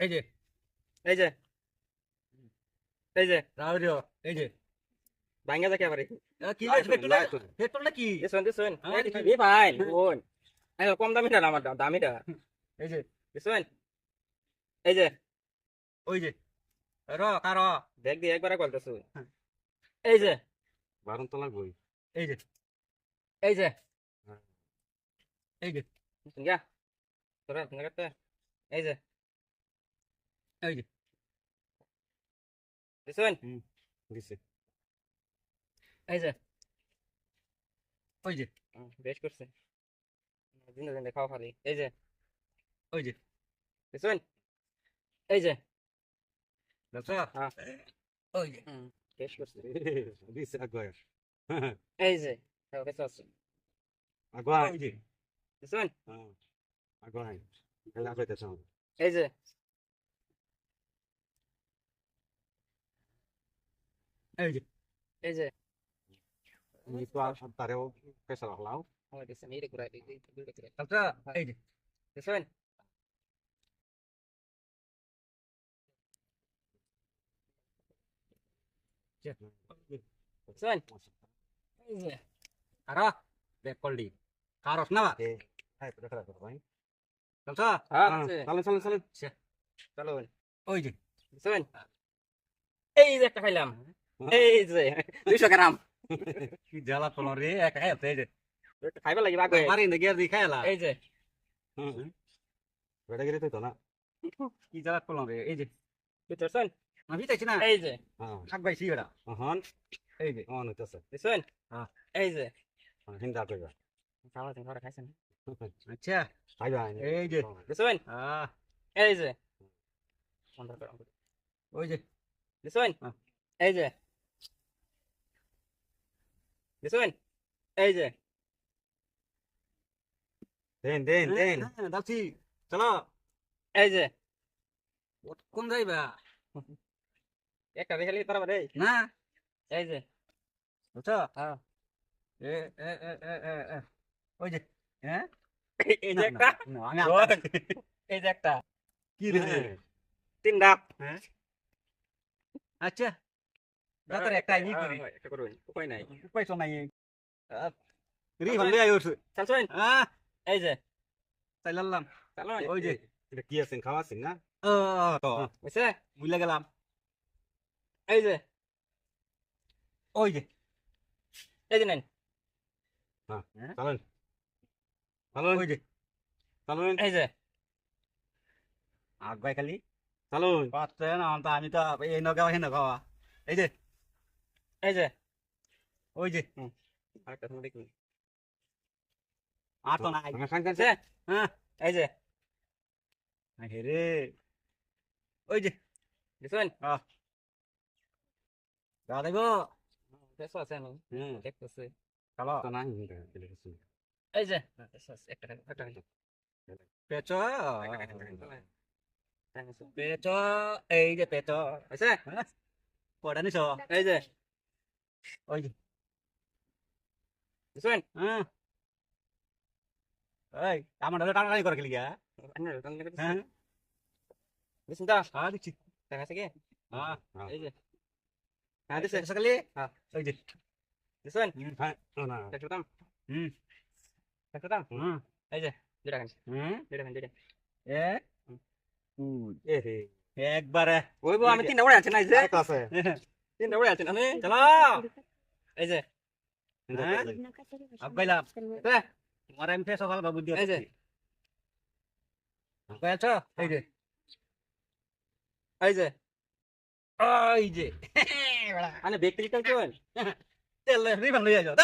এই যে এই যে এই যে রাউরিও এই যে ভাঙ্গা যাকে আবার কি রে পেট্রোল পেট্রোল নাকি দেখুন দেখুন হ্যাঁ, এই ভাই বোন এই কম দামিটা না আমার দামিটা এই যে দেখুন এই যে ওই যে র কার দেখ দিয়ে একবার বলতেছ হ্যাঁ। এই যে বারণ তো লাগবই এই যে এই যে এই যে গা তোরা এই যে এই যে। দেখুন দিছে এই যে। ওই যে। হুম, বেশ করছে। দিন দিন খাওয়া খালি। এই যে। ওই যে। দেখুন এই যে। দেখছ হ্যাঁ। ওই যে। হুম, বেশ করছে। দিছে আগুয়া এই যে। খাও কেসে আছে আগুয়া ওই যে। আগুয়া এলা কইতে চাও এই যে। এই যে। এই যে। নি তো আর তারেও পেছা রাখলাও আমার দিছে মেরে কুড়াই দিই দিই দেখছ এই যে। দেখুন দেখুন এই যে। কার দেখ কলডি। কারস না? এ। হাই খারাপ ভাই। দেখছ হ্যাঁ আছে। চলেন চলেন চলেন। ওই যে। দেখুন এই যে একটা খাইলাম। এই যে দুইশো গ্রাম। কি জ্বালা তোল রে? এক খাই আছে এই যে। খাইবার লাগি বাগে মারি না গিয়ে দি এই যে। বেটা গেলে তো না। কি জ্বালা তোল রে? এই যে। চাইছি না। এই যে। হ্যাঁ। শাক বাইছি হন এই যে। অন হইতাছে। দেখুন হ্যাঁ। এই যে। হিন্দা কইবা। খাওয়া তুমি ঘরে খাইছেন? আচ্ছা। খাইবা এই যে। আহ। এই যে। ওই যে। হ্যাঁ। এই যে। দেখুন এই যে দেন দেন দেন হ্যাঁ, দালছি চলো এই যে কোন যাইবা একটা দেখালি তারা বাদে না এই যে বুঝছ হ্যাঁ এ এ এ এ এ এ ওই যে হ্যাঁ এই যে একটা না, আমি ওই, আনতাম। এই যে একটা কি রে তিন ডাব আচ্ছা দাতার একটা ই করি হ্যাঁ, একটা করুন উপায় নাই উপায় তো নাই রি ভালো আইও চলছেন আহ এই যে তাই লাল্লাম চালুন ওই যে এটা কি আছেন খাওয়া আছেন না ও তো বুঝছে বুঝলে গেলাম এই যে ওই যে এই যে নেন চলেন চলুন ওই যে চলুন এই যে আগাই খালি চলুন পাচ্ছে না তো আমি তো এই নগাওয়া হে নগাওয়া এই যে এই যে ওই যে আরেকটা তুমি দেখুন আর তো নাই আমার খান খান বুঝছে হ্যাঁ এই যে হেরে ওই যে দেখুন যা দেব বেশ আছে আমি হুম দেখতেছি চলো তো নাই হিন্দা গেলে কিছু এই যে বেশ আছে, একটা খাইলাম, একটা খাইলাম, পেচ একটা খাইলাম, একটা খাইলাম। তাই নিছো? পেচ এই যে পেচ হয়েছে পড়া নিছ এই যে ওই দেখুন হ্যাঁ এই আমার ডালে টানাটানি করে খেলি গা আন্নার টান লাগে হ্যাঁ দেখুন তো হ্যাঁ দিচ্ছি দেখা আছে কি হ্যাঁ এই যে হ্যাঁ দিছে সকালে হ্যাঁ। ওই যে দেখুন হ্যাঁ না দেখো দাম হুম দেখো দাম হুম এই যে দুটা খান হুম দুটা খান দুটা এ এ রে একবারে ওই আমি তিনটা উড়ে আছি না এই যে তিনটা উড়ে আছেন আমি চলো এই যে হ্যাঁ? হ্যাঁ, তোমার আমি ফেস সকাল বাবু দিয়ে এই যে। আগাইছ এই যে। এই যে। এই যে। মানে ব্যক্তি কেউ তেল রিবান হয়ে যাও